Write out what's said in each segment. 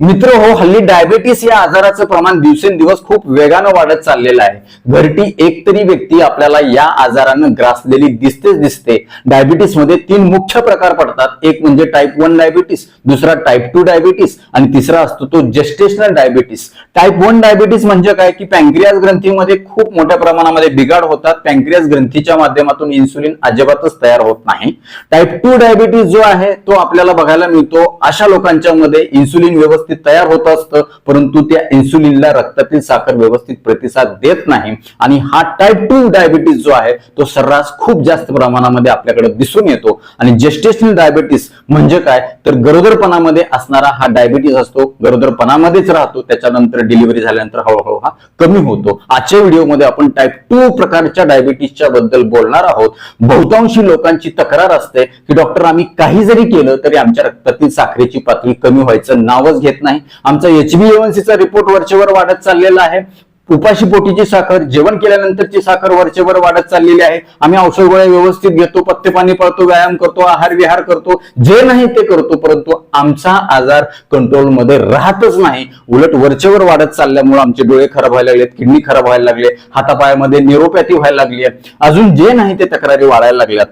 मित्र हो हल्ली डायबेटीस या आजाराचं प्रमाण दिवसेंदिवस खूप वेगानं वाढत चाललेलं आहे. घरटी एक तरी व्यक्ती आपल्याला या आजारानं ग्रासलेली दिसतेच दिसते. डायबिटीसमध्ये तीन मुख्य प्रकार पडतात. एक म्हणजे टाईप वन डायबिटीस दुसरा टाईप टू डायबिटीस आणि तिसरा असतो तो gestational diabetes type one diabetes म्हणजे काय? की पँक्रियास ग्रंथीमध्ये खूप मोठ्या प्रमाणामध्ये बिघाड होतात. पँक्रियास ग्रंथीच्या माध्यमातून इन्सुलिन अजिबातच तयार होत नाही. टाईप टू डायबिटीस जो आहे तो आपल्याला बघायला मिळतो. अशा लोकांच्या मध्ये इन्सुलिन व्यवस्थित तयार होत असतं परंतु त्या इन्सुलिनला रक्तातील साखर व्यवस्थित प्रतिसाद देत नाही. आणि हा टाईप टू डायबिटीस जो आहे तो सर्रास खूप जास्त प्रमाणामध्ये आपल्याकडे दिसून येतो. आणि जेस्टेशनल डायबिटीस म्हणजे काय? तर गरोदरपणामध्ये असणारा हा डायबिटीस असतो गरोदरपणामध्येच राहतो त्याच्यानंतर डिलिव्हरी झाल्यानंतर हळूहळू हा कमी होतो. आजच्या व्हिडिओमध्ये आपण टाईप टू प्रकारच्या डायबिटीसच्या बद्दल बोलणार आहोत. बहुतांशी लोकांची तक्रार असते की डॉक्टर आम्ही काही जरी केलं तरी आमच्या रक्तातील साखरेची पातळी कमी व्हायचं नावच घेत नाही. आमचा एचबीएवनसीचा रिपोर्ट वरचेवर वाढत चाललेला आहे. उपाशी पोटीची साखर जेवण केल्यानंतरची साखर वरचेवर वाढत चाललेली आहे. आम्ही औषध गोळ्या व्यवस्थित घेतो पत्ते पाणी पळतो व्यायाम करतो आहार विहार करतो. जे नाही ते करतो परंतु आमचा आजार कंट्रोलमध्ये राहतच नाही. उलट वरचेवर वाढत चालल्यामुळे आमचे डोळे खराब व्हायला लागलेत किडनी खराब व्हायला लागले हातापायामध्ये निरोपॅथी व्हायला लागली आहे. अजून जे नाही ते तक्रारी वाढायला लागल्यात.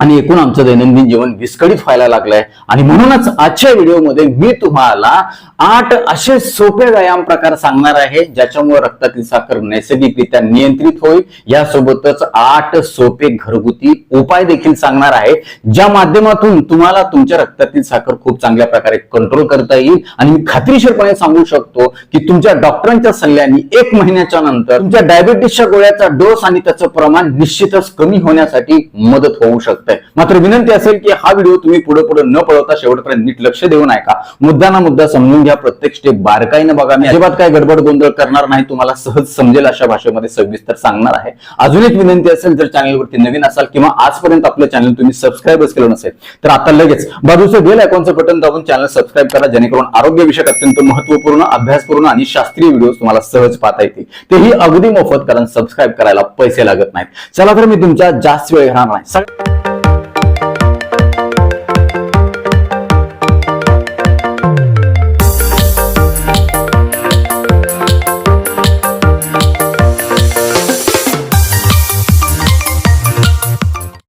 आणि एकूण आमचं दैनंदिन जीवन विस्कळीत व्हायला लागलंय. आणि म्हणूनच आजच्या व्हिडिओमध्ये मी तुम्हाला आठ असे सोपे व्यायाम प्रकार सांगणार आहे ज्याच्यामुळे रक्तातील साखर नैसर्गिकरित्या नियंत्रित होईल. यासोबतच आठ सोपे घरगुती उपाय देखील सांगणार आहे ज्या माध्यमातून तुम्हाला तुमच्या रक्तातील साखर खूप चांगल्या प्रकारे कंट्रोल करता येईल. आणि मी खात्रीशीरपणे सांगू शकतो की तुमच्या डॉक्टरांच्या सल्ल्याने एक महिन्याच्या नंतर तुमच्या डायबिटीसच्या गोळ्याचा डोस आणि त्याचं प्रमाण निश्चितच कमी होण्यासाठी मदत होऊ शकते. मात्र विनंती असेल की हा व्हिडिओ तुम्ही पुढे पुढे न पळवता शेवटपर्यंत नीट लक्ष देऊन ऐका. मुद्दा ना मुद्दा समजून घ्या. प्रत्येक स्टेप बारकाईनं बघा. मी अजिबात काय गडबड गोंधळ करणार नाही. तुम्हाला सहज समजेल अशा भाषेमध्ये सविस्तर सांगणार आहे. अजून एक विनंती असेल जर चॅनलवरती नवीन असाल किंवा आजपर्यंत आपलं चॅनल तुम्ही सबस्क्राईबच केलं नसेल तर आता लगेच बाजूचं बेल आयकॉनचं बटन दाबून चॅनल सबस्क्राईब करा. जेणेकरून आरोग्यविषयक अत्यंत महत्त्वपूर्ण अभ्यासपूर्ण आणि शास्त्रीय व्हिडिओ तुम्हाला सहज पाहता येतील. तेही अगदी मोफत कारण सबस्क्राईब करायला पैसे लागत नाहीत. चला तर मी तुमच्या जास्त वेळ घेणार नाही.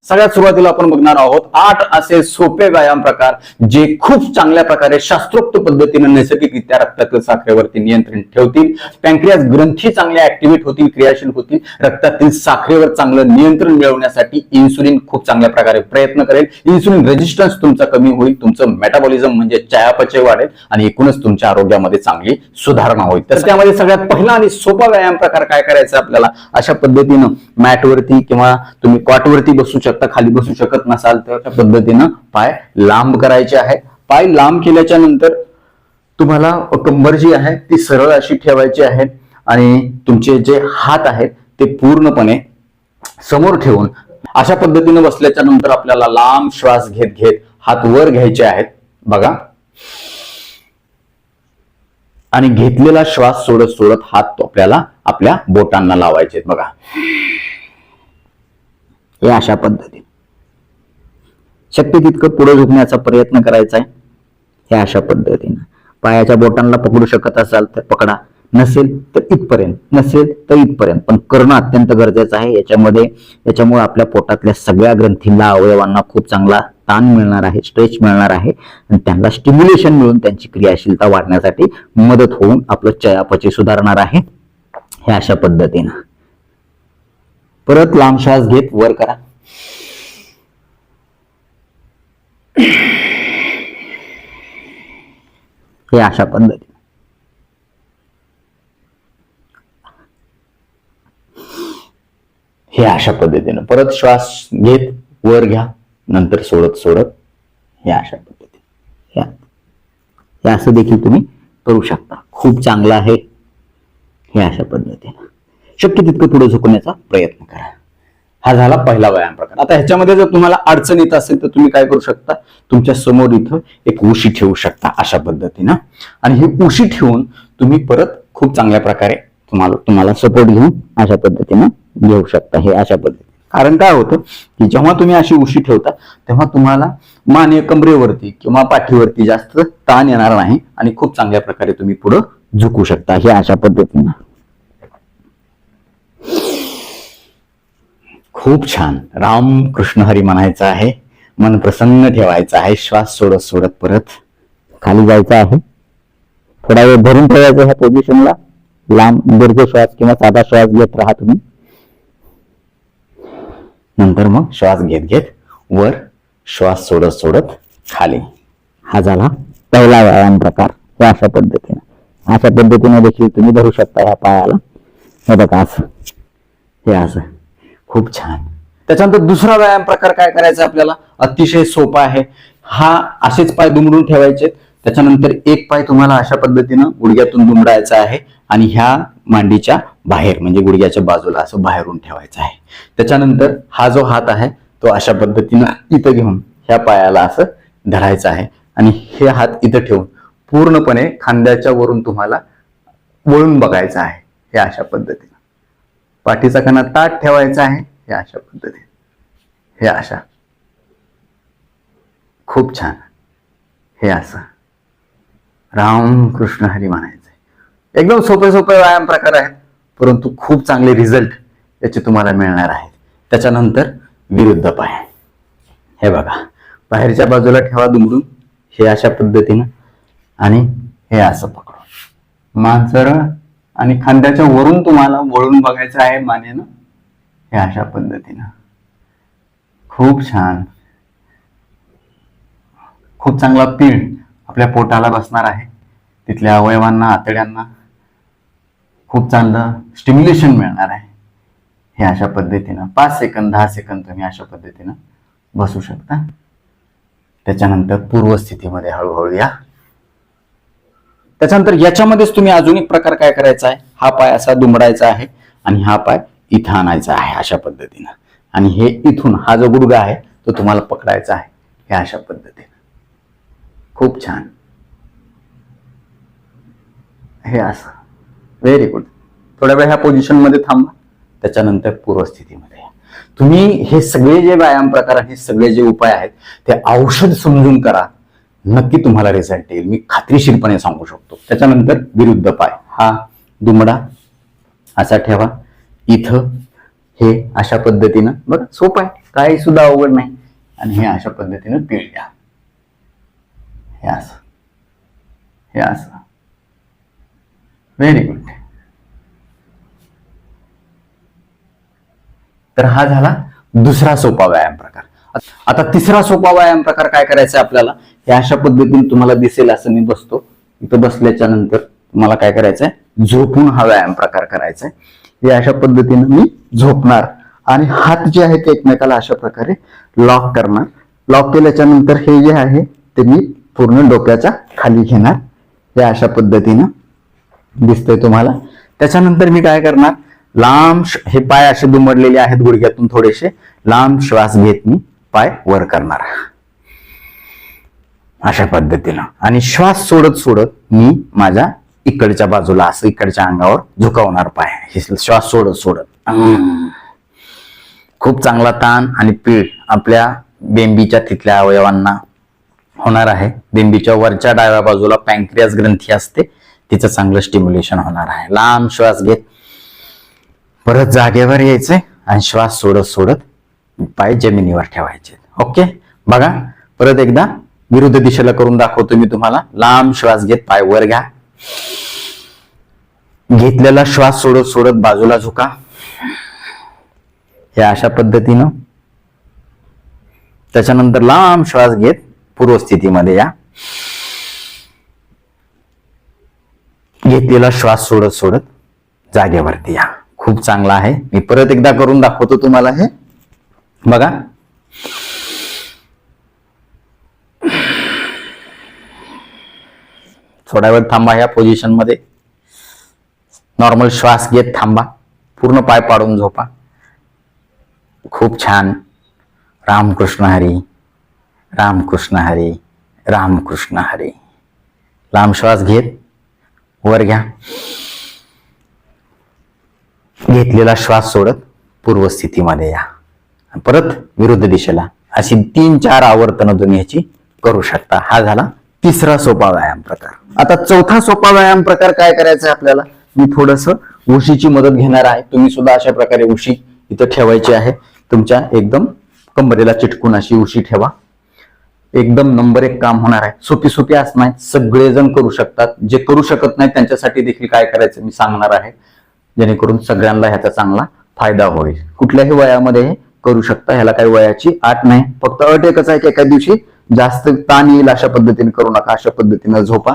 सगळ्यात सुरुवातीला आपण बघणार आहोत आठ असे सोपे व्यायाम प्रकार जे खूप चांगल्या प्रकारे शास्त्रोक्त पद्धतीने नैसर्गिकरित्या रक्तातील साखरेवरती नियंत्रण ठेवतील. पॅन्क्रियास ग्रंथी चांगल्या ऍक्टिव्हेट होतील क्रियाशील होतील. रक्तातील साखरेवर चांगलं नियंत्रण मिळवण्यासाठी इन्सुलिन खूप चांगल्या प्रकारे प्रयत्न करेल. इन्सुलिन रेजिस्टन्स तुमचा कमी होईल तुमचं मेटाबॉलिझम म्हणजे चयापचय वाढेल आणि एकूणच तुमच्या आरोग्यामध्ये चांगली सुधारणा होईल. तर त्यामध्ये सगळ्यात पहिला आणि सोपा व्यायाम प्रकार काय करायचा आपल्याला? अशा पद्धतीनं मॅटवरती किंवा तुम्ही कॉटवरती बसू शकता. खाली बसू शकत नसाल तर त्या पद्धतीनं पाय लांब करायचे आहे पाय लांब केल्याच्यानंतर तुम्हाला कंबर जी आहे ती सरळ अशी ठेवायची आहे आणि तुमचे जे हात आहेत ते पूर्णपणे समोर ठेवून अशा पद्धतीने बसल्याच्या नंतर आपल्याला लांब श्वास घेत घेत हात वर घ्यायचे आहेत. बघा. आणि घेतलेला श्वास सोडत सोडत हात आपल्याला आपल्या बोटांना लावायचे आहेत. बघा. हे अशा पद्धतीने शक्य तितकं पुढे झुकण्याचा प्रयत्न करायचा आहे. हे अशा पद्धतीनं. पायाच्या बोटांना पकडू शकत असाल तर पकडा. नसेल तर इथपर्यंत. नसेल तर इथपर्यंत. पण करणं अत्यंत गरजेचं आहे. याच्यामध्ये याच्यामुळे आपल्या पोटातल्या सगळ्या ग्रंथींना अवयवांना खूप चांगला ताण मिळणार आहे स्ट्रेच मिळणार आहे. आणि त्यांना स्टिम्युलेशन मिळून त्यांची क्रियाशीलता वाढण्यासाठी मदत होऊन आपलं चयापचय सुधारणार आहे. हे अशा पद्धतीनं. परत लांब श्वास घेत वर करा. हे अशा पद्धतीने. हे अशा पद्धतीनं. परत श्वास घेत वर घ्या. नंतर सोडत सोडत. हे अशा पद्धतीने. या. हे असं देखील तुम्ही करू शकता. खूप चांगलं आहे. हे अशा पद्धतीनं. शक्य तितकं पुढे झुकण्याचा प्रयत्न करा. हा झाला पहिला व्यायाम प्रकार. आता ह्याच्यामध्ये जर तुम्हाला अडचण येत असेल तर तुम्ही काय करू शकता? तुमच्यासमोर इथं एक उशी ठेवू शकता अशा पद्धतीनं. आणि ही उशी ठेवून तुम्ही परत खूप चांगल्या प्रकारे तुम्हाला तुम्हाला सपोर्ट घेऊन अशा पद्धतीनं घेऊ शकता. हे अशा पद्धतीने. कारण काय होतं की जेव्हा तुम्ही अशी उशी ठेवता तेव्हा तुम्हाला माने कमरेवरती किंवा पाठीवरती जास्त ताण येणार नाही आणि खूप चांगल्या प्रकारे तुम्ही पुढं झुकू शकता. हे अशा पद्धतीनं. खूप छान. राम कृष्ण हरी म्हणायचं आहे. मन प्रसन्न ठेवायचं आहे. श्वास सोडत सोडत परत खाली जायचं आहे. थोडा वेळ धरून ठेवायचा ह्या पोझिशनला लांब दीर्घ श्वास किंवा साधा श्वास घेत राहा तुम्ही. नंतर मग श्वास घेत घेत वर श्वास सोडत सोडत खाली. हा झाला पहिला व्यायाम प्रकार. या अशा पद्धतीने. अशा पद्धतीने देखील तुम्ही धरू शकता ह्या पायाला. हे बघा असं. हे असं. खूप छान. त्याच्यानंतर दुसरा व्यायाम प्रकार काय करायचा आपल्याला? अतिशय सोपा आहे. हा असेच पाय दुमडून ठेवायचे त्याच्यानंतर एक पाय तुम्हाला अशा पद्धतीनं गुडघ्यातून दुमडायचा आहे आणि ह्या मांडीच्या बाहेर म्हणजे गुडघ्याच्या बाजूला असं बाहेरून ठेवायचं आहे. त्याच्यानंतर हा जो हात आहे तो अशा पद्धतीनं इथं घेऊन ह्या पायाला असं धरायचं आहे. आणि हे हात इथं ठेवून पूर्णपणे खांद्याच्या वरून तुम्हाला वळून बघायचं आहे. हे अशा पद्धतीनं. पाठीचा कणा ताट ठेवायचा आहे हे अशा पद्धतीने. हे अशा. खूप छान. हे असं. राम कृष्ण हरी म्हणायचं. एकदम सोपे सोपे व्यायाम प्रकार आहेत परंतु खूप चांगले रिझल्ट याचे तुम्हाला मिळणार आहेत. त्याच्यानंतर विरुद्ध पाय. हे बघा. बाहेरच्या बाजूला ठेवा दुमडून. हे अशा पद्धतीनं. आणि हे असं पकडून. मांजर आणि खांद्याच्या वरून तुम्हाला वळून बघायचं आहे मानेनं हे अशा पद्धतीनं. खूप छान. खूप चांगला पीळ आपल्या पोटाला बसणार आहे. तिथल्या अवयवांना आतड्यांना खूप चांगलं स्टिम्युलेशन मिळणार आहे. हे अशा पद्धतीनं पाच सेकंद दहा सेकंद तुम्ही अशा पद्धतीनं बसू शकता. त्याच्यानंतर पूर्वस्थितीमध्ये हळूहळू या. त्याच्यानंतर याच्यामध्येच तुम्ही अजून एक प्रकार काय करायचा आहे? हा पाय असा दुमडायचा आहे आणि हा पाय इथं आणायचा आहे अशा पद्धतीनं. आणि हे इथून हा जो गुडगा आहे तो तुम्हाला पकडायचा आहे हे अशा पद्धतीनं. खूप छान. हे असं. व्हेरी गुड थोड्या वेळ ह्या पोझिशनमध्ये थांबा. त्याच्यानंतर पूर्वस्थितीमध्ये तुम्ही हे सगळे जे व्यायाम प्रकार आहेत हे सगळे जे उपाय आहेत ते औषध समजून करा. नक्की तुम्हाला रिझल्ट येईल. मी खात्रीशीरपणे सांगू शकतो. त्याच्यानंतर विरुद्ध पाय. हा दुमडा. असा ठेवा. इथं. हे अशा पद्धतीनं. बघ सोपं आहे. काही सुद्धा अवघड नाही. आणि हे अशा पद्धतीनं पीळ द्या हे असं. हे असं. व्हेरी गुड तर हा झाला दुसरा सोपा व्यायाम प्रकार. आता तिसरा सोपा व्यायाम प्रकार काय करायचा आपल्याला? हे अशा पद्धतीने तुम्हाला दिसेल असं मी बसतो. इथं बसल्याच्या नंतर तुम्हाला काय करायचंय झोपून हा व्यायाम प्रकार करायचा आहे. हे अशा पद्धतीनं मी झोपणार. आणि हात जे आहे ते एकमेकाला अशा प्रकारे लॉक करणार. लॉक केल्याच्यानंतर हे जे आहे ते मी पूर्ण डोक्याच्या खाली घेणार. हे अशा पद्धतीनं दिसतंय तुम्हाला. त्याच्यानंतर मी काय करणार? लांब हे पाय असे दुमडलेले आहेत गुडघ्यातून थोडेसे. लांब श्वास घेत मी. पाय वर करणार. अशा पद्धतीनं. आणि श्वास सोडत सोडत मी माझ्या इकडच्या बाजूला असं इकडच्या अंगावर झुकवणार पाय. हे श्वास सोडत सोडत. खूप चांगला ताण आणि पीठ आपल्या बेंबीच्या तिथल्या अवयवांना होणार आहे. बेंबीच्या वरच्या डाव्या बाजूला पँक्रियास ग्रंथी असते. तिचं चांगलं स्टिम्युलेशन होणार आहे. लांब श्वास घेत. परत जागेवर यायचे आणि श्वास सोडत सोडत पाय जमिनीवर ठेवायचे. ओके बघा परत एकदा विरुद्ध दिशेला करून दाखवतो मी तुम्हाला. लांब श्वास घेत पाय वर घ्या. घेतलेला श्वास सोडत सोडत बाजूला झुका. हे अशा पद्धतीनं. त्याच्यानंतर लांब श्वास घेत पूर्वस्थितीमध्ये या. घेतलेला श्वास सोडत सोडत जागेवरती या. खूप चांगला आहे. मी परत एकदा करून दाखवतो तुम्हाला हे. बघा. थोडा वेळ थांबा या पोझिशनमध्ये नॉर्मल श्वास घेत थांबा. पूर्ण पाय पाडून झोपा. खूप छान. रामकृष्ण हरी. रामकृष्ण हरी. रामकृष्ण हरी. लांब श्वास घेत. वर घ्या. घेतलेला श्वास सोडत पूर्वस्थितीमध्ये या. परत विरुद्ध दिशेला अशी तीन चार आवर्तनं तुम्ही ह्याची करू शकता. हा झाला तिसरा सोपा व्यायाम प्रकार. आता चौथा सोपा व्यायाम प्रकार काय करायचा आपल्याला? मी थोडस उशीची मदत घेणार आहे. तुम्ही सुद्धा अशा प्रकारे उशी इथं ठेवायची आहे. तुमच्या एकदम कंबरेला चिटकून अशी उशी ठेवा. एकदम नंबर एक काम होणार आहे. सोपी सोपी आसनं आहेत. सगळेजण करू शकतात. जे करू शकत नाही त्यांच्यासाठी देखील काय करायचं मी सांगणार आहे. जेणेकरून सगळ्यांना ह्याचा चांगला फायदा होईल. कुठल्याही वयामध्ये करू शकता ह्याला काही वयाची आठ नाही. फक्त अट एकच आहे की एका दिवशी जास्त ताण येईल अशा पद्धतीने करू नका अशा पद्धतीने झोपा.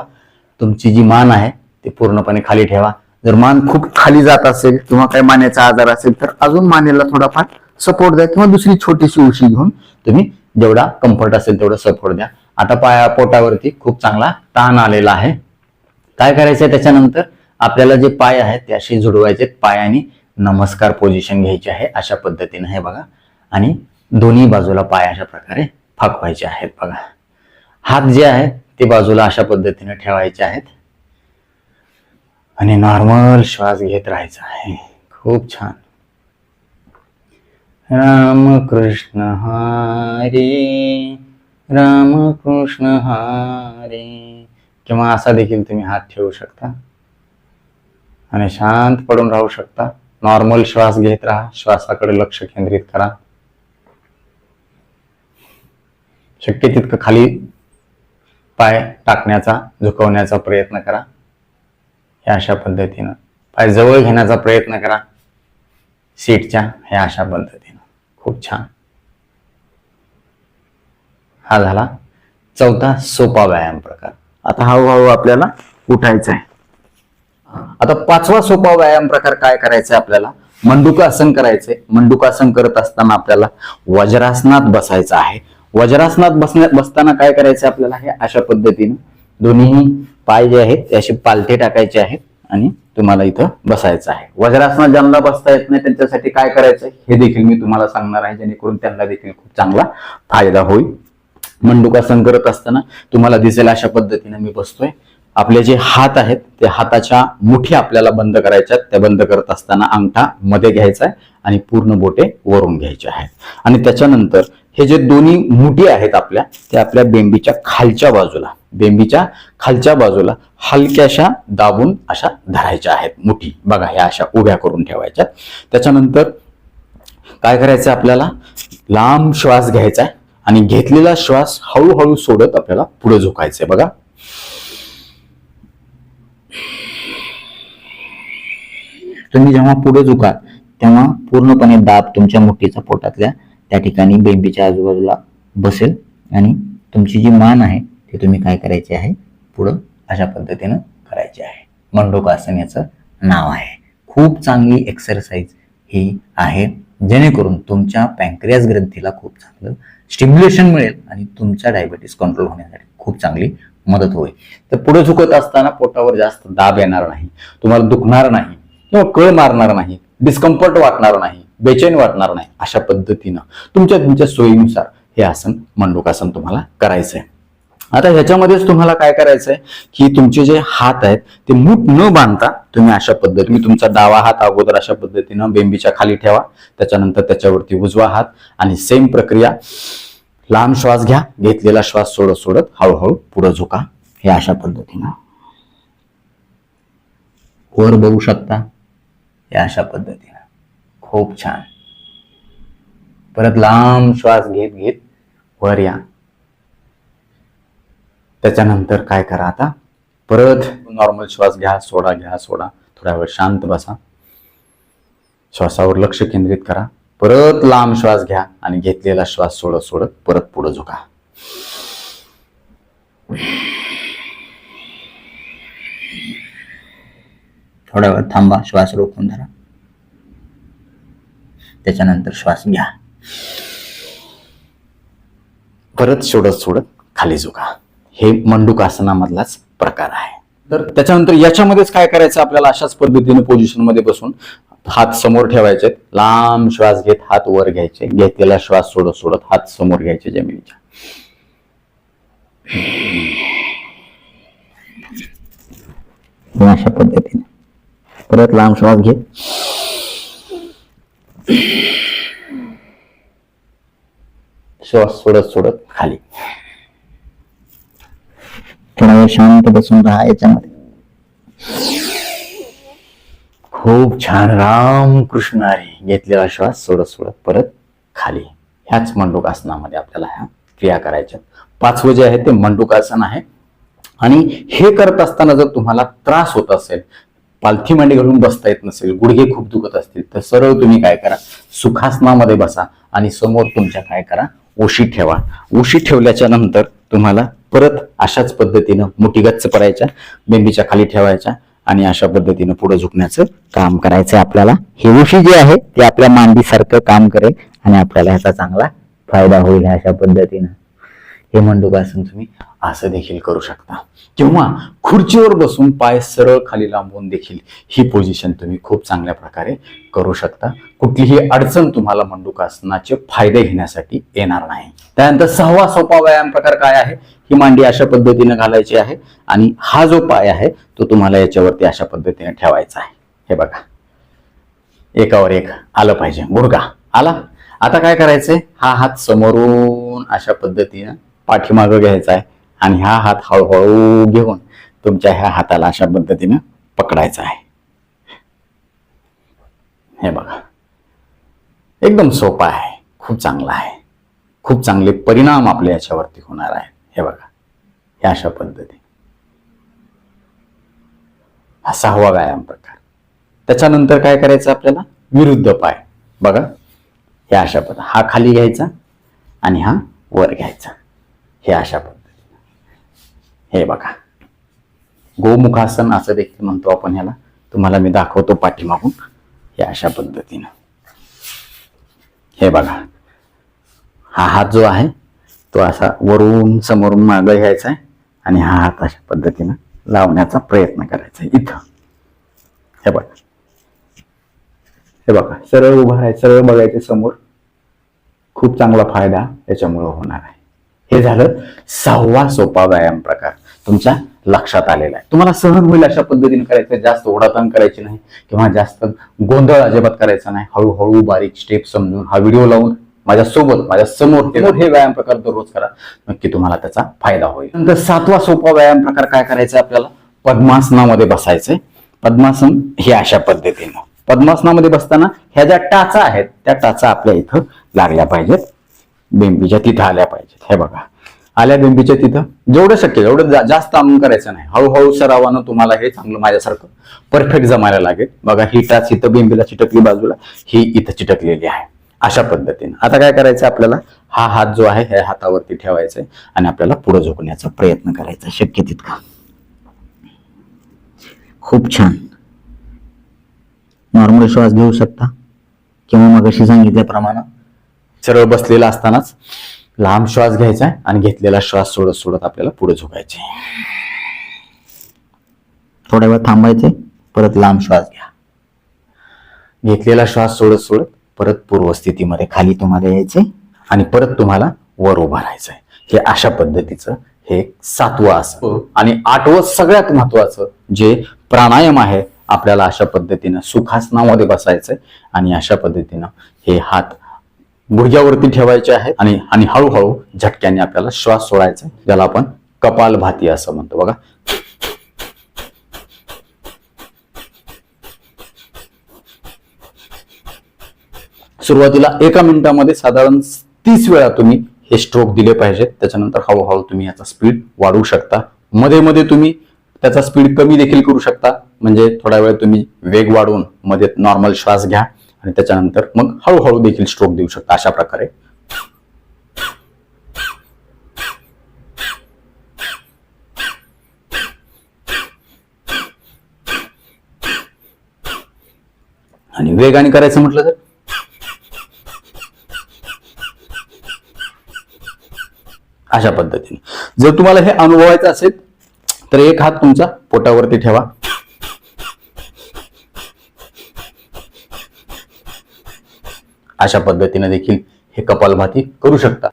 तुमची जी मान आहे ती पूर्णपणे खाली ठेवा. जर मान खूप खाली जात असेल किंवा काही मानेचा आजार असेल तर अजून मानेला थोडाफार सपोर्ट द्या किंवा दुसरी छोटीशी उशी घेऊन तुम्ही जेवढा कम्फर्ट असेल तेवढा सपोर्ट द्या. आता पाया पोटावरती खूप चांगला ताण आलेला आहे. काय करायचंय त्याच्यानंतर? आपल्याला जे पाय आहेत ते असे जुडवायचे पायाने. नमस्कार पोझिशन घ्यायची आहे अशा पद्धतीने हे बघा. आणि दोन्ही बाजूला पाय अशा प्रकारे फाकवायचे आहेत बघा. हात जे आहेत ते बाजूला अशा पद्धतीने ठेवायचे आहेत. आणि नॉर्मल श्वास घेत राहायचा आहे. खूप छान. रामकृष्ण हरे रामकृष्ण हरे. किंवा असा देखील तुम्ही हात ठेवू शकता. आणि शांत पडून राहू शकता. नॉर्मल श्वास घेत राहा. श्वासाकडे लक्ष केंद्रित करा. शक्य तितकं खाली पाय टाकण्याचा झुकवण्याचा प्रयत्न करा. ह्या अशा पद्धतीनं. पाय जवळ घेण्याचा प्रयत्न करा. सीटच्या ह्या अशा पद्धतीनं. खूप छान. हा झाला चौथा सोपा व्यायाम प्रकार. आता हळूहळू आपल्याला उठायचा आहे. आता पाचवा सोपा व्यायाम प्रकार काय करायचा आपल्याला? मंडुकासन करायचंय. मंडुकासन करत असताना आपल्याला वज्रासनात बसायचं आहे. वज्रासनात बसण्या बसताना काय करायचं आपल्याला? हे अशा पद्धतीने दोन्ही पाय जे आहेत ते असे पालथे टाकायचे आहेत आणि तुम्हाला इथं बसायचं आहे. वज्रासनात ज्यांना बसता येत नाही त्यांच्यासाठी काय करायचं हे देखील मी तुम्हाला सांगणार आहे जेणेकरून त्यांना देखील खूप चांगला फायदा होईल. मंडुकासन करत असताना तुम्हाला दिसेल अशा पद्धतीने मी बसतोय. आपले जे हात आहेत ते हाताच्या मुठी आपल्याला बंद करायच्या त्या बंद करत असताना अंगठा मध्ये घ्यायचा आहे आणि पूर्ण बोटे वरून घ्यायचे आहेत. आणि त्याच्यानंतर हे जे दोन्ही मुठी आहेत आपल्या ते आपल्या बेंबीच्या खालच्या बाजूला बेंबीच्या खालच्या बाजूला हलक्याशा दाबून अशा धरायच्या आहेत मुठी. बघा ह्या अशा उभ्या करून ठेवायच्या त्याच्यानंतर काय करायचं आपल्याला? लांब श्वास घ्यायचा आहे आणि घेतलेला श्वास हळूहळू सोडत आपल्याला पुढे झोकायचंय बघा. तुम्ही जेव्हा पुढे झुकाल तेव्हा पूर्णपणे दाब तुमच्या मुठीचा पोटातल्या त्या ठिकाणी बेंबीच्या आजूबाजूला बसेल आणि तुमची जी मान आहे ती तुम्ही काय करायची आहे? पुढं अशा पद्धतीनं करायची आहे. मंडोकासन याचं नाव आहे. खूप चांगली एक्सरसाइज ही आहे. जेणेकरून तुमच्या पॅन्क्रियास ग्रंथीला खूप चांगलं स्टिम्युलेशन मिळेल आणि तुमचा डायबिटीस कंट्रोल होण्यासाठी खूप चांगली मदत होईल. तर पुढे झुकत असताना पोटावर जास्त दाब येणार नाही. तुम्हाला दुखणार नाही. किंवा कळ मारणार नाही डिस्कम्फर्ट वाटणार नाही बेचैन वाटणार नाही अशा पद्धतीनं तुमच्या तुमच्या सोयीनुसार हे आसन मंडूकासन तुम्हाला करायचंय. आता ह्याच्यामध्येच तुम्हाला काय करायचंय की तुमचे जे हात आहेत ते मूठ न बांधता तुम्ही अशा पद्धतीने तुमचा डावा हात अगोदर अशा पद्धतीनं बेंबीच्या खाली ठेवा त्याच्यानंतर त्याच्यावरती उजवा हात आणि सेम प्रक्रिया लांब श्वास घ्या घेतलेला श्वास सोडत सोडत हळूहळू पुढे झुका हे अशा पद्धतीनं. वर बघू शकता. या अशा पद्धतीनं. खूप छान. परत लांब श्वास घेत घेत वर या. त्याच्यानंतर काय करा आता? परत नॉर्मल श्वास घ्या सोडा घ्या सोडा. थोड्या वेळ शांत बसा. श्वासावर लक्ष केंद्रित करा. परत लांब श्वास घ्या आणि घेतलेला श्वास सोडत सोडत परत पुढे झुका. थोड्या वेळ थांबा श्वास रोखून धरा. त्याच्यानंतर श्वास घ्या. परत सोडत सोडत खाली झुका. हे मंडूकासनामधलाच प्रकार आहे. तर त्याच्यानंतर याच्यामध्येच काय करायचं? आपल्याला अशाच पद्धतीने पोझिशनमध्ये बसून हात समोर ठेवायचे. लांब श्वास घेत हात वर घ्यायचे. घेतलेला श्वास सोडत सोडत हात समोर घ्यायचे जमिनीच्या. अशा पद्धतीने. परत लांब श्वास घे. श्वास सोडत सोडत खाली. थोडा वेळ शांत बसून राहा याच्यामध्ये. खूप छान. राम कृष्ण घेतलेला श्वास सोडत सोडत परत खाली. ह्याच मंडूकासनामध्ये आपल्याला ह्या क्रिया करायच्या. पाचवं जे आहे ते मंडूकासन आहे. आणि हे करत असताना जर तुम्हाला त्रास होत असेल पालथी मांडी घालून बसता येत नसेल गुडघे खूप दुखत असतील तर सरळ तुम्ही काय करा सुखासनामध्ये बसा आणि समोर तुमच्या काय करा उशी ठेवा. उशी ठेवल्याच्या नंतर तुम्हाला परत अशाच पद्धतीनं मोठी गच्च करायच्या बेंबीच्या खाली ठेवायच्या आणि अशा पद्धतीनं पुढे झुकण्याचं काम करायचं आपल्याला. हे उशी जे आहे ते आपल्या मांडीसारखं काम करेल आणि आपल्याला ह्याचा चांगला फायदा होईल अशा पद्धतीनं. हे मंडूकासन तुम्ही असं देखील करू शकता. किंवा खुर्चीवर बसून पाय सरळ खाली लांबवून देखील ही पोझिशन तुम्ही खूप चांगल्या प्रकारे करू शकता. कुठलीही अडचण तुम्हाला मंडुकासनाचे फायदे घेण्यासाठी येणार नाही. त्यानंतर सहावा सोपा व्यायाम प्रकार काय आहे? ही मांडी अशा पद्धतीने घालायची आहे आणि हा जो पाय आहे तो तुम्हाला याच्यावरती अशा पद्धतीने ठेवायचा आहे. हे बघा. एकावर एक आलं पाहिजे. गुडगा आला? आता काय करायचंय? हा हात समोरून अशा पद्धतीनं पाठीमागं घ्यायचा आहे. आणि हा हात हळूहळू घेऊन तुमच्या ह्या हाताला अशा पद्धतीनं पकडायचा आहे. हे बघा. एकदम सोपा आहे. खूप चांगला आहे. खूप चांगले परिणाम आपल्या याच्यावरती होणार आहे हे बघा. ह्या अशा पद्धती हा सहावा व्यायाम प्रकार. त्याच्यानंतर काय करायचं आपल्याला? विरुद्ध पाय. बघा. हे अशा पद्धत हा खाली घ्यायचा आणि हा वर घ्यायचा. हे अशा पद्धती हे बघा. गोमुखासन असं देखील म्हणतो आपण ह्याला. तुम्हाला मी दाखवतो पाठीमागून हे अशा पद्धतीनं. हे बघा. हा हात जो आहे तो असा वरून समोरून मागं घ्यायचा आहे आणि हा हात अशा पद्धतीनं लावण्याचा प्रयत्न करायचा आहे इथं. हे बघा. हे बघा. सरळ उभं आहे सरळ बघायचे समोर. खूप चांगला फायदा याच्यामुळं होणार आहे. हे झालं सहावा सोपा व्यायाम प्रकार. तुमच्या लक्षात आलेला आहे. तुम्हाला सहन होईल अशा पद्धतीने करायचं जास्त ओढाताण करायची नाही किंवा जास्त गोंधळ अजिबात करायचा नाही. हळूहळू बारीक स्टेप समजून हा व्हिडिओ लावून माझ्या सोबत माझ्यासमोर हे व्यायाम प्रकार दररोज करा. नक्की तुम्हाला त्याचा फायदा होईल. नंतर सातवा सोपा व्यायाम प्रकार काय करायचा आपल्याला? पद्मासनामध्ये बसायचंय. पद्मासन हे अशा पद्धतीनं. पद्मासनामध्ये बसताना ह्या ज्या टाचा आहेत त्या टाचा आपल्या इथं लागल्या पाहिजेत. बेंबीच्या तिथं आल्या पाहिजेत. हे बघा. आल्या बिंबीच्या तिथं? जेवढं शक्य जेवढं जा- जास्त आणून करायचं नाही. हळूहळू सरावानं तुम्हाला हे चांगलं माझ्यासारखं परफेक्ट जमायला लागेल. बघा ही टाच इथं बिंबीला चिटकली बाजूला ही इथं चिटकलेली आहे. अशा पद्धतीने. आता काय करायचं आपल्याला? हा हात जो आहे ह्या हातावरती ठेवायचा आहे आणि आपल्याला पुढे झोकण्याचा प्रयत्न करायचा शक्य तितका. खूप छान. नॉर्मल श्वास घेऊ शकता? किंवा मग अशी सांगितल्याप्रमाणे सरळ बसलेला असतानाच लांब श्वास घ्यायचा आहे आणि घेतलेला श्वास सोडत सोडत आपल्याला पुढे झोपायचे थोड्या वेळ थांबायचे परत लांब श्वास घ्या. घेतलेला श्वास सोडत सोडत परत पूर्वस्थितीमध्ये खाली तुम्हाला यायचे आणि परत तुम्हाला वर उभा राहायचंय. हे अशा पद्धतीचं हे सातवं आसन आणि आठवं सगळ्यात महत्वाचं जे प्राणायाम आहे आपल्याला अशा पद्धतीनं सुखासनामध्ये बसायचंय आणि अशा पद्धतीनं हे हात गुडघ्यावरती ठेवायचे आहे आणि आणि हळूहळू झटक्याने आपल्याला श्वास सोडायचा ज्याला आपण कपालभाती असं म्हणतो. बघा. सुरुवातीला एका मिनिटामध्ये साधारण तीस वेळा तुम्ही हे स्ट्रोक दिले पाहिजेत. त्याच्यानंतर हळूहळू तुम्ही याचा स्पीड वाढवू शकता. मध्ये मध्ये तुम्ही त्याचा स्पीड कमी देखील करू शकता. म्हणजे थोडा वेळ तुम्ही वेग वाढवून मध्ये नॉर्मल श्वास घ्या. आणि त्याच्यानंतर मग हळूहळू देखील स्ट्रोक देऊ शकता अशा प्रकारे. आणि वेगाने करायचं म्हटलं तर? अशा पद्धतीने. जर तुम्हाला हे अनुभवायचं असेल तर एक हात तुमचा पोटावरती ठेवा. अशा पद्धतीने देखील हे कपालभाती करू शकता.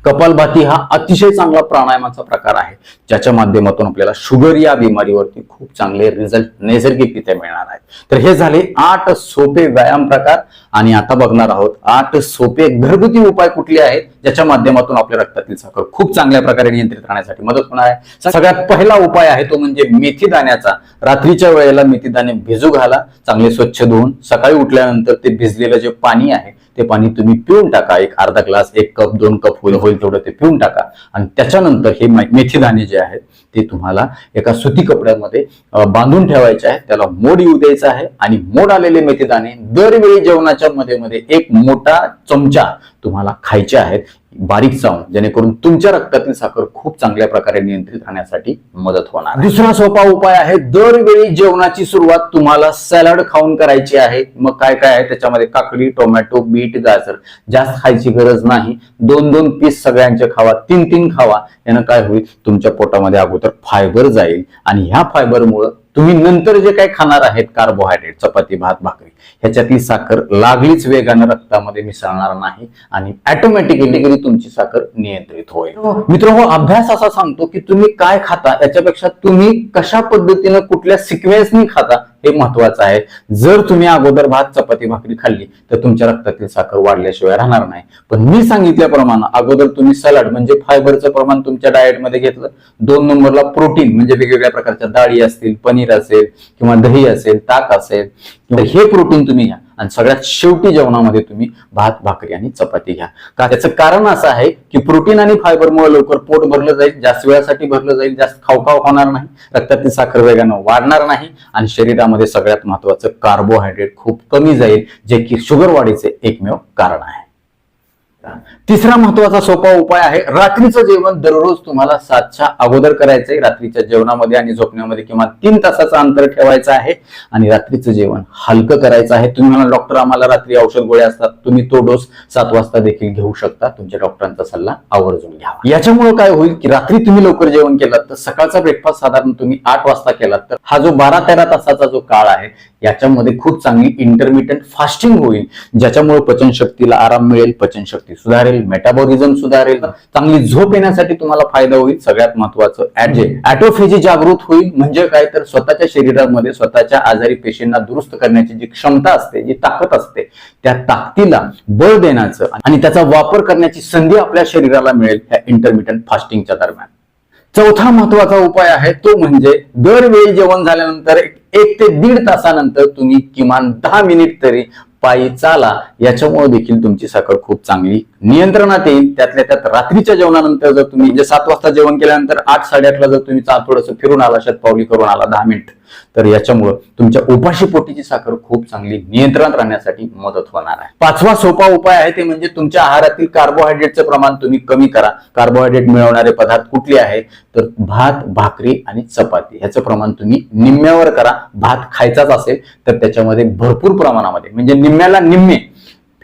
कपालभाती हा अतिशय चांगला प्राणायामाचा प्रकार आहे. ज्याच्या माध्यमातून आपल्याला शुगर या बिमारीवरती खूप चांगले रिझल्ट नैसर्गिकरित्या मिळणार आहेत. तर हे झाले आठ सोपे व्यायाम प्रकार आणि आता बघणार आहोत आठ सोपे घरगुती उपाय कुठले आहेत ज्याच्या माध्यमातून आपल्या रक्तातील साखर खूप चांगल्या प्रकारे नियंत्रित राहण्यासाठी मदत होणार आहे. सगळ्यात पहिला उपाय आहे तो म्हणजे मेथी दाण्याचा रात्रीच्या वेळेला मेथी दाणे भिजू घाला चांगले स्वच्छ धुवून सकाळी उठल्यानंतर ते भिजलेलं जे पाणी आहे ते पाणी तुम्ही पिऊन टाका. एक अर्धा ग्लास एक कप दोन कप होईल होईल तेवढं ते पिऊन टाका. आणि त्याच्यानंतर हे मेथी दाणे जे आहेत ते तुम्हाला एका सुती कपड्यामध्ये बांधून ठेवायचे आहे त्याला मोड येऊ द्यायचा आहे. आणि मोड आलेले मेथी दाणे दरवेळी जेवणाच्या मध्ये मध्ये एक मोठा चमचा तुम्हाला खायचे आहेत. बारीक चावून जेणेकरून तुमच्या रक्तातील साखर खूप चांगल्या प्रकारे नियंत्रित राहण्यासाठी मदत होणार दुसरा सोपा उपाय आहे दरवेळी जेवणाची सुरुवात तुम्हाला सॅलड खाऊन करायची आहे. मग काय काय आहे? त्याच्यामध्ये काकडी टोमॅटो बीट गाजर. जास्त खायची गरज नाही. दोन दोन पीस सगळ्यांचे खावा तीन तीन खावा. यानं काय होईल? तुमच्या पोटामध्ये अगोदर फायबर जाईल. आणि ह्या फायबरमुळे तुम्ही नंतर जे काही खाणार आहेत कार्बोहायड्रेट चपाती भात भाकरी ह्याच्यातली साखर लागलीच वेगानं रक्तामध्ये मिसळणार नाही आणि ऑटोमॅटिकली तुमची साखर नियंत्रित होईल. मित्र हो अभ्यास असा सांगतो की तुम्ही काय खाता याच्यापेक्षा तुम्ही कशा पद्धतीनं कुठल्या सिक्वेन्सनी खाता हे महत्वाचं आहे. जर तुम्ही अगोदर भात चपाती भाकरी खाल्ली तर तुमच्या रक्तातील साखर वाढल्याशिवाय राहणार नाही. पण मी सांगितल्याप्रमाणे अगोदर तुम्ही सलाड म्हणजे फायबरचं प्रमाण तुमच्या डाएटमध्ये घेतलं. दोन नंबरला प्रोटीन म्हणजे वेगवेगळ्या प्रकारच्या डाळी असतील पनीर असेल किंवा दही असेल ताक असेल तर हे प्रोटीन तुम्ही घ्या. आणि सगळ्यात शेवटी जेवणामध्ये तुम्ही भात भाकरी आणि चपाती घ्या. का त्याचं कारण असं आहे की प्रोटीन आणि फायबरमुळे लवकर पोट भरलं जाईल जास्त वेळासाठी भरलं जाईल जास्त खावखाव होणार नाही रक्तातील साखर वेगानं वाढणार नाही आणि शरीरामध्ये सगळ्यात महत्वाचं कार्बोहायड्रेट खूप कमी जाईल जे की शुगर वाढीचे एकमेव कारण आहे. तिसरा महत्त्वाचा सोपा उपाय आहे रात्रीचं जेवण दररोज तुम्हाला सातच्या अगोदर करायचंय रात्रीच्या जेवणामध्ये आणि झोपण्यामध्ये किमान तीन तासाचं अंतर ठेवायचं आहे आणि रात्रीचं जेवण हलकं करायचं आहे. तुम्ही म्हणा डॉक्टर आम्हाला रात्री औषध गोळ्या असतात. तुम्ही तो डोस सात वाजता देखील घेऊ शकता. तुमच्या डॉक्टरांचा सल्ला आवर्जून घ्या. याच्यामुळे काय होईल की रात्री तुम्ही लवकर जेवण केलात तर सकाळचा ब्रेकफास्ट साधारण तुम्ही आठ वाजता केलात तर हा जो बारा तेरा तासाचा जो काळ आहे याच्यामध्ये खूप चांगली इंटरमिटंट फास्टिंग होईल ज्याच्यामुळे पचनशक्तीला आराम मिळेल पचनशक्ती सुधारेल मेटाबॉलिझम सुधारेल. चांगली झोप येण्यासाठी तुम्हाला फायदा होईल. सगळ्यात महत्वाचं ऍटोफेजी जागृत होईल. म्हणजे काय तर स्वतःच्या शरीरामध्ये स्वतःच्या आजारी पेशींना दुरुस्त करण्याची जी क्षमता असते जी ताकद असते त्या ताकदीला बळ देण्याचं आणि त्याचा वापर करण्याची संधी आपल्या शरीराला मिळेल ह्या इंटरमिटंट फास्टिंगच्या दरम्यान. चौथा महत्त्वाचा उपाय आहे तो म्हणजे दरवेळी जेवण झाल्यानंतर एक ते दीड तासानंतर तुम्ही किमान दहा मिनिट तरी पायी चाला याच्यामुळे देखील तुमची साखर खूप चांगली नियंत्रणात येईल त्यातल्या त्यात रात्रीच्या जेवणानंतर जर तुम्ही म्हणजे सात वाजता जेवण केल्यानंतर आठ साडेआठला जर तुम्ही चा थोडस फिरून आला शतपावली करून आला दहा मिनिट तर याच्यामुळं तुमच्या उपाशी पोटीची साखर खूप चांगली नियंत्रणात राहण्यासाठी मदत होणार आहे. पाचवा सोपा उपाय आहे ते म्हणजे तुमच्या आहारातील कार्बोहायड्रेटचं प्रमाण तुम्ही कमी करा. कार्बोहायड्रेट मिळवणारे पदार्थ कुठले आहे? तर भात भाकरी आणि चपाती. ह्याचं प्रमाण तुम्ही निम्म्यावर करा. भात खायचाच असेल तर त्याच्यामध्ये भरपूर प्रमाणामध्ये म्हणजे निम्म्याला निम्मे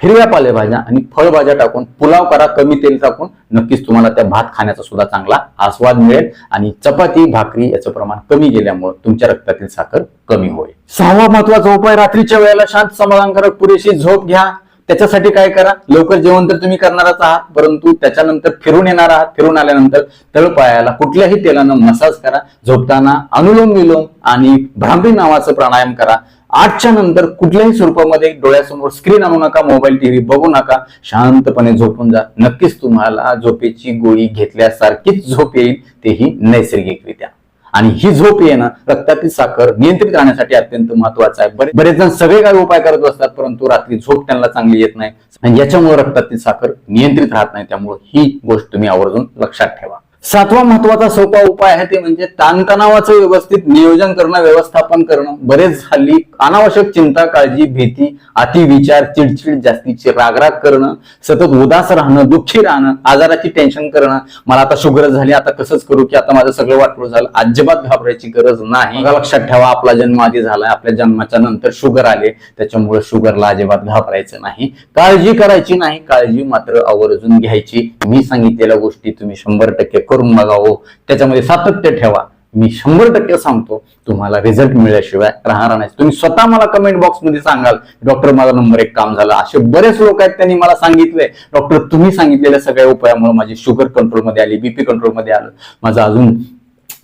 हिरव्या पालेभाज्या आणि फळभाज्या टाकून पुलाव करा कमी तेल टाकून नक्कीच तुम्हाला त्या भात खाण्याचा सुद्धा चांगला आस्वाद मिळेल आणि चपाती भाकरी याचं प्रमाण कमी गेल्यामुळे तुमच्या रक्तातील साखर कमी होईल. सहावा महत्त्वाचा उपाय रात्रीच्या वेळेला शांत समाधानकारक पुरेशी झोप घ्या. त्याच्यासाठी काय करा लवकर जेवण तर तुम्ही करणारच आहात परंतु त्याच्यानंतर फिरून येणार आहात. फिरून आल्यानंतर तळपायाला कुठल्याही तेलानं मसाज करा झोपताना अनुलोम विलोम आणि भ्रामरी नावाचं प्राणायाम करा. आठच्या नंतर कुठल्याही स्वरूपामध्ये डोळ्यासमोर स्क्रीन आणू नका मोबाईल टीव्ही बघू नका शांतपणे झोपून जा. नक्कीच तुम्हाला झोपेची गोळी घेतल्यासारखीच झोप येईल तेही नैसर्गिकरित्या. आणि ही झोप येणं रक्तातील साखर नियंत्रित राहण्यासाठी अत्यंत महत्वाचं आहे. बरेच जण सगळे काही उपाय करत असतात परंतु रात्री झोप त्यांना चांगली येत नाही. आणि याच्यामुळे रक्तातील साखर नियंत्रित राहत नाही. त्यामुळे ही गोष्ट तुम्ही आवर्जून लक्षात ठेवा. सातवा महत्त्वाचा सोपा उपाय आहे ते म्हणजे ताणतणावाचं व्यवस्थित नियोजन करणं व्यवस्थापन करणं. बरेच हल्ली अनावश्यक चिंता काळजी भीती अतिविचार चिडचिड जास्तीची रागराग करणं सतत उदास राहणं दुःखी राहणं आजाराची टेन्शन करणं. मला आता शुगर झाली आता कसंच करू की आता माझं सगळं वाटलं झालं. अजिबात घाबरायची गरज नाही. लक्षात ठेवा आपला जन्म आधी झालाय. आपल्या जन्माच्या नंतर शुगर आले. त्याच्यामुळे शुगरला अजिबात घाबरायचं नाही. काळजी करायची नाही. काळजी मात्र आवर्जून घ्यायची. मी सांगितलेल्या गोष्टी तुम्ही शंभर टक्के करून बघा हो त्याच्यामध्ये सातत्य ठेवा. मी शंभर टक्के सांगतो तुम्हाला रिझल्ट मिळाल्याशिवाय राहणार नाही. तुम्ही स्वतः मला कमेंट बॉक्समध्ये सांगाल डॉक्टर माझा नंबर एक काम झाला. असे बरेच लोक आहेत त्यांनी मला सांगितले. डॉक्टर तुम्ही सांगितलेल्या सगळ्या उपायामुळे माझी शुगर कंट्रोलमध्ये आली बीपी कंट्रोलमध्ये आलं. माझा अजून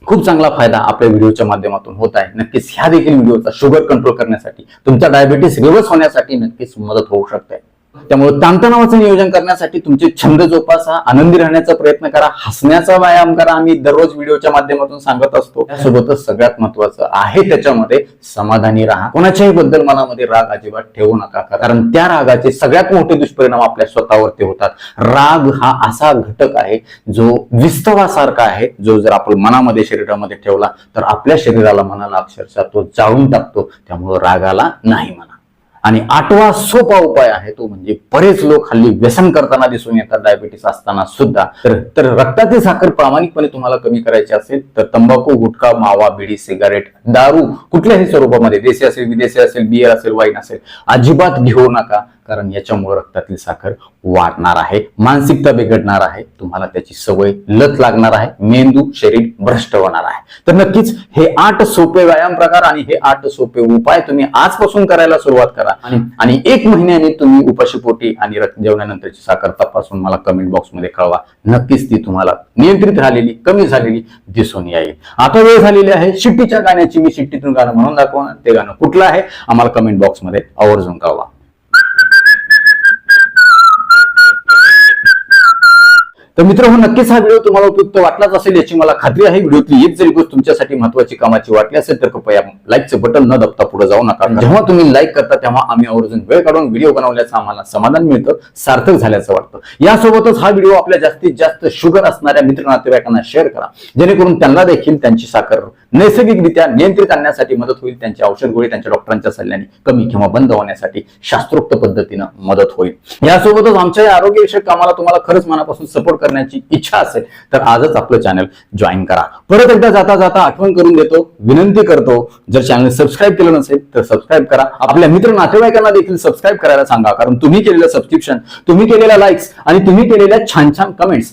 खूप चांगला फायदा आपल्या व्हिडिओच्या माध्यमातून होत आहे. नक्कीच ह्या देखील व्हिडिओचा शुगर कंट्रोल करण्यासाठी तुमचा डायबिटीस रिव्हर्स होण्यासाठी नक्कीच मदत होऊ शकते. त्यामुळे ताणतणावाचं नियोजन करण्यासाठी तुमचे छंद जोपासा आनंदी राहण्याचा प्रयत्न करा हसण्याचा व्यायाम करा. आम्ही दररोज व्हिडिओच्या माध्यमातून सांगत असतो त्यासोबतच सगळ्यात महत्वाचं आहे त्याच्यामध्ये समाधानी राहा. कोणाच्याही बद्दल मनामध्ये राग अजिबात ठेवू नका कारण त्या रागाचे सगळ्यात मोठे दुष्परिणाम आपल्या स्वतःवरती होतात. राग हा असा घटक आहे जो विस्तवासारखा आहे जो जर आपण मनामध्ये शरीरामध्ये ठेवला तर आपल्या शरीराला मनाला अक्षरशः तो जाळून टाकतो. त्यामुळं रागाला नाही म्हणा. आणि आठवा सोपा उपाय आहे तो म्हणजे बरेच लोक हल्ली व्यसन करताना दिसून येतात डायबिटीस असताना सुद्धा. तर तर रक्ताची साखर प्रामाणिकपणे तुम्हाला कमी करायची असेल तर तंबाखू गुटखा मावा बिडी सिगारेट दारू कुठल्याही स्वरूपामध्ये देशी असेल विदेशी असेल बियर असेल वाईन असेल अजिबात घेऊ नका. कारण याच्यामुळे रक्तातील साखर वाढणार आहे मानसिकता बिघडणार आहे तुम्हाला त्याची सवय लत लागणार आहे मेंदू शरीर भ्रष्ट होणार आहे. तर नक्कीच हे आठ सोपे व्यायाम प्रकार आणि हे आठ सोपे उपाय तुम्ही आजपासून करायला सुरुवात करा. आणि एक महिन्याने तुम्ही उपाशीपोटी आणि रक्त जेवणानंतरची साखर तपासून मला कमेंट बॉक्समध्ये कळवा. नक्कीच ती तुम्हाला नियंत्रित झालेली कमी झालेली दिसून येईल. आता वेळ झालेली आहे शिट्टीच्या गाण्याची मी शिट्टीतून गाणं म्हणून दाखवणार ते गाणं कुठलं आहे आम्हाला कमेंट बॉक्समध्ये आवर्जून कळवा. तर मित्र हो नक्कीच हा व्हिडिओ तुम्हाला उपयुक्त वाटलाच असेल याची मला खात्री आहे. व्हिडिओतली एक जरी गोष्ट तुमच्यासाठी महत्वाची कामाची वाटली असेल तर कृपया लाईकचं बटन न दबता पुढे जाऊ नका. जेव्हा तुम्ही लाईक करता तेव्हा आम्ही आवर्जून वेळ काढून व्हिडिओ बनवल्याचं आम्हाला समाधान मिळतं सार्थक झाल्याचं वाटतं. यासोबतच हा व्हिडिओ आपल्या जास्तीत जास्त शुगर असणाऱ्या मित्र नातेवाईकांना शेअर करा. जेणेकरून त्यांना देखील त्यांची साखर नैसर्गिकरित्या नियंत्रित आणण्यासाठी मदत होईल त्यांची औषध गोळी त्यांच्या डॉक्टरांच्या सल्ल्याने कमी किंवा बंद होण्यासाठी शास्त्रोक्त पद्धतीनं मदत होईल. यासोबतच आमच्या या आरोग्यविषयक कामाला तुम्हाला खरंच मनापासून सपोर्ट करण्याची इच्छा असेल तर आजच आपलं चॅनल जॉईन करा. परत एकदा जाता जाता आठवण करून देतो विनंती करतो. जर चॅनल सबस्क्राईब केलं नसेल तर सबस्क्राईब करा. आपल्या मित्र नातेवाईकांना देखील सबस्क्राईब करायला सांगा कारण तुम्ही केलेलं सबस्क्रिप्शन तुम्ही केलेल्या लाईक्स आणि तुम्ही केलेल्या छान छान कमेंट्स